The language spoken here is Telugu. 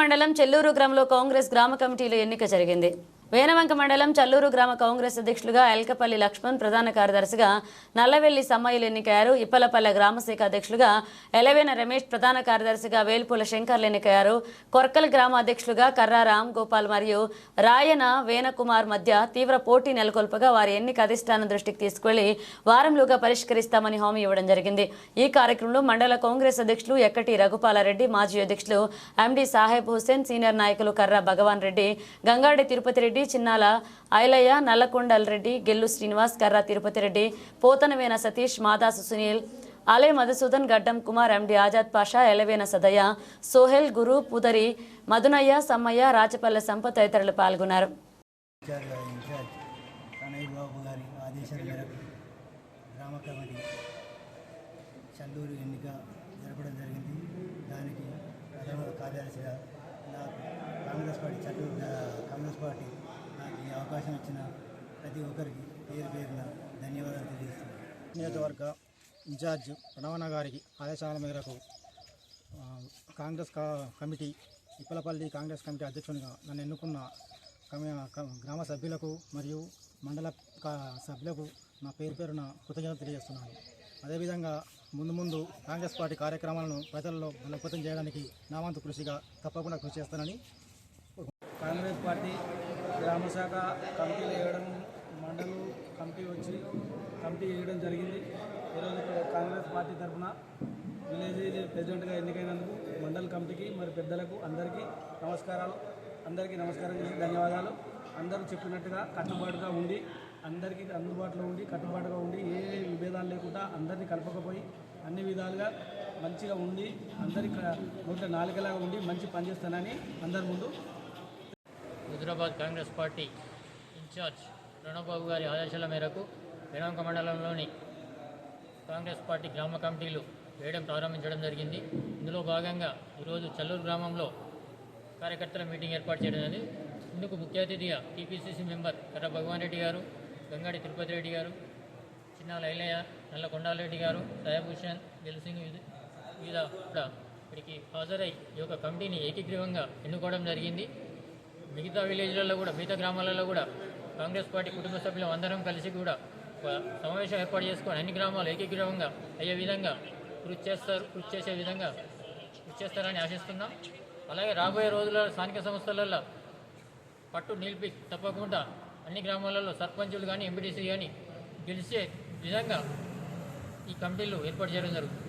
మండలం చెల్లూరు గ్రామంలో కాంగ్రెస్ గ్రామ కమిటీలో ఎన్నిక జరిగింది. వేనవంక మండలం చల్లూరు గ్రామ కాంగ్రెస్ అధ్యక్షులుగా ఎల్కపల్లి లక్ష్మణ్ ప్రధాన కార్యదర్శిగా నల్లవెల్లి సమ్మయ్యలు ఎన్నికయ్యారు. ఇప్పలపల్లె గ్రామశాఖ అధ్యక్షులుగా ఎలవేన రమేష్ ప్రధాన కార్యదర్శిగా వేల్పూల శంకర్లు ఎన్నికయ్యారు. కొర్కల్ గ్రామ అధ్యక్షులుగా కర్రా రామ్ గోపాల్ మరియు రాయన వేణకుమార్ మధ్య తీవ్ర పోటీ నెలకొల్పగా వారి ఎన్నిక అధిష్టానం దృష్టికి తీసుకువెళ్ళి వారంలోగా పరిష్కరిస్తామని హామీ ఇవ్వడం జరిగింది. ఈ కార్యక్రమంలో మండల కాంగ్రెస్ అధ్యక్షులు ఎక్కటి రఘుపాలారెడ్డి మాజీ అధ్యక్షులు ఎండి సాహెబ్ హుస్సేన్ సీనియర్ నాయకులు కర్రా భగవాన్ రెడ్డి గంగాడి తిరుపతి రెడ్డి చిన్నాల ఐలయ్య నల్లకొండల్ రెడ్డి గెల్లు శ్రీనివాస్ కర్ర తిరుపతి రెడ్డి పోతనవేన సతీష్ మాదాసు సునీల్ అలే మధుసూదన్ గడ్డం కుమార్ ఎండి ఆజాద్ పాషా ఎలవేన సదయ్య సోహెల్ గురు పుదరి మధునయ్య సమ్మయ్య రాచపల్లె సంపత్ తదితరులు పాల్గొన్నారు. గ్రామ కమిటీ చల్లూరు ఎన్నిక జరపడం జరిగింది దానికి ప్రథమ కార్యదర్శిగా నాకు కాంగ్రెస్ పార్టీ చల్లూరు జ- కాంగ్రెస్ పార్టీ నాకు ఈ అవకాశం ఇచ్చిన ప్రతి ఒక్కరికి పేరు పేరున ధన్యవాదాలు తెలియజేస్తున్నాను. నియోజకవర్గ ఇన్ఛార్జ్ ప్రణవన గారికి ఆదేశాల మేరకు కాంగ్రెస్ కా- కమిటీ ఇప్పలపల్లి కాంగ్రెస్ కమిటీ అధ్యక్షునిగా నన్ను ఎన్నుకున్న గ్రామ సభ్యులకు మరియు మండల కా- సభ్యులకు నా పేరు పేరున కృతజ్ఞతలు తెలియజేస్తున్నాను. అదేవిధంగా ముందు ముందు కాంగ్రెస్ పార్టీ కార్యక్రమాలను ప్రజల్లో బలోపేతం చేయడానికి నా వంతు కృషిగా తప్పకుండా కృషి చేస్తానని కాంగ్రెస్ పార్టీ గ్రామ శాఖ కమిటీలు వేయడం మండలం కమిటీ వచ్చి కమిటీ వేయడం జరిగింది. ఈరోజు కాంగ్రెస్ పార్టీ తరఫున విలేజ్ ప్రెసిడెంట్గా ఎన్నికైనందుకు మండల కమిటీకి మరి పెద్దలకు అందరికీ నమస్కారాలు. అందరికీ నమస్కారం చేసి ధన్యవాదాలు. అందరూ చెప్పినట్టుగా కట్టుబాటుగా ఉండి అందరికీ అందుబాటులో ఉండి కట్టుబాటుగా ఉండి ఏ విభేదాలు లేకుండా అందరినీ కలపకపోయి అన్ని విధాలుగా మంచిగా ఉండి అందరి నోట్ల నాలుగలాగా ఉండి మంచి పనిచేస్తానని అందరి ముందు Huzurabad Congress party incharge Pranababu గారి ఆదేశాల మేరకు వేణాంక మండలంలోని కాంగ్రెస్ పార్టీ గ్రామ కమిటీలు వేయడం ప్రారంభించడం జరిగింది. ఇందులో భాగంగా ఈరోజు చల్లూరు గ్రామంలో కార్యకర్తల మీటింగ్ ఏర్పాటు చేయడం జరిగింది. ఇందుకు ముఖ్య అతిథిగా టీపీసీసీ మెంబర్ కర్ర భగవాన్ రెడ్డి గారు గంగాడి తిరుపతి రెడ్డి గారు చిన్న లైలయ్య నల్ల కొండాలరెడ్డి గారు సాహెబ్ దిల్సింగ్ వివిధ వివిధ కూడా ఇక్కడికి హాజరై ఈ యొక్క కమిటీని ఏకీగ్రీవంగా ఎన్నుకోవడం జరిగింది. మిగతా విలేజ్లలో కూడా మిగతా గ్రామాలలో కూడా కాంగ్రెస్ పార్టీ కుటుంబ సభ్యులు అందరం కలిసి కూడా సమావేశం ఏర్పాటు చేసుకొని అన్ని గ్రామాలు ఏకీగ్రహంగా అయ్యే విధంగా కృషి చేస్తారు కృషి చేసే విధంగా కృషి చేస్తారని ఆశిస్తున్నాం. అలాగే రాబోయే రోజుల్లో స్థానిక సంస్థలలో పట్టు నిలిపి తప్పకుండా అన్ని గ్రామాలలో సర్పంచులు కానీ ఎంపీటీసీ కానీ గెలిచే విధంగా ఈ కమిటీలు ఏర్పాటు చేయడం జరుగుతుంది.